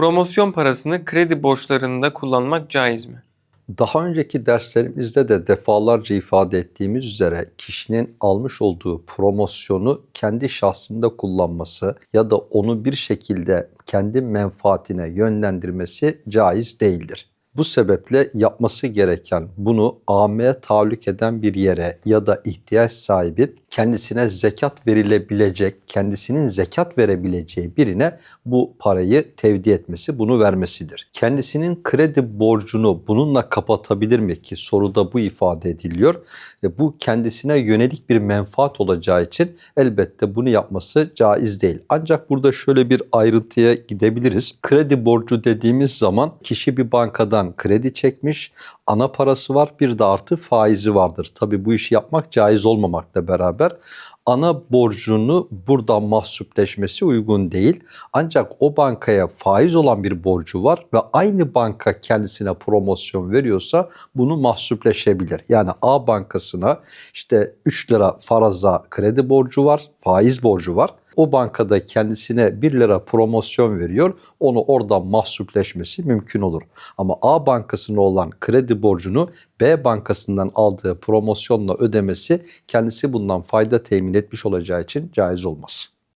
Promosyon parasını kredi borçlarında kullanmak caiz mi? Daha önceki derslerimizde de defalarca ifade ettiğimiz üzere kişinin almış olduğu promosyonu kendi şahsında kullanması ya da onu bir şekilde kendi menfaatine yönlendirmesi caiz değildir. Bu sebeple yapması gereken bunu AM'ye tahallük eden bir yere ya da ihtiyaç sahibi kendisine zekat verilebilecek, kendisinin zekat verebileceği birine bu parayı tevdi etmesi, bunu vermesidir. Kendisinin kredi borcunu bununla kapatabilir mi ki soruda bu ifade ediliyor. Ve bu kendisine yönelik bir menfaat olacağı için elbette bunu yapması caiz değil. Ancak burada şöyle bir ayrıntıya gidebiliriz. Kredi borcu dediğimiz zaman kişi bir bankadan kredi çekmiş, ana parası var bir de artı faizi vardır. Tabi bu işi yapmak caiz olmamakla beraber ana borcunu buradan mahsupleşmesi uygun değil. Ancak o bankaya faiz olan bir borcu var ve aynı banka kendisine promosyon veriyorsa bunu mahsupleşebilir. Yani A bankasına işte 3 lira faraza kredi borcu var, faiz borcu var. O bankada kendisine 1 lira promosyon veriyor. Onu oradan mahsupleşmesi mümkün olur. Ama A bankasına olan kredi borcunu B bankasından aldığı promosyonla ödemesi kendisi bundan fayda temin etmiş olacağı için caiz olmaz.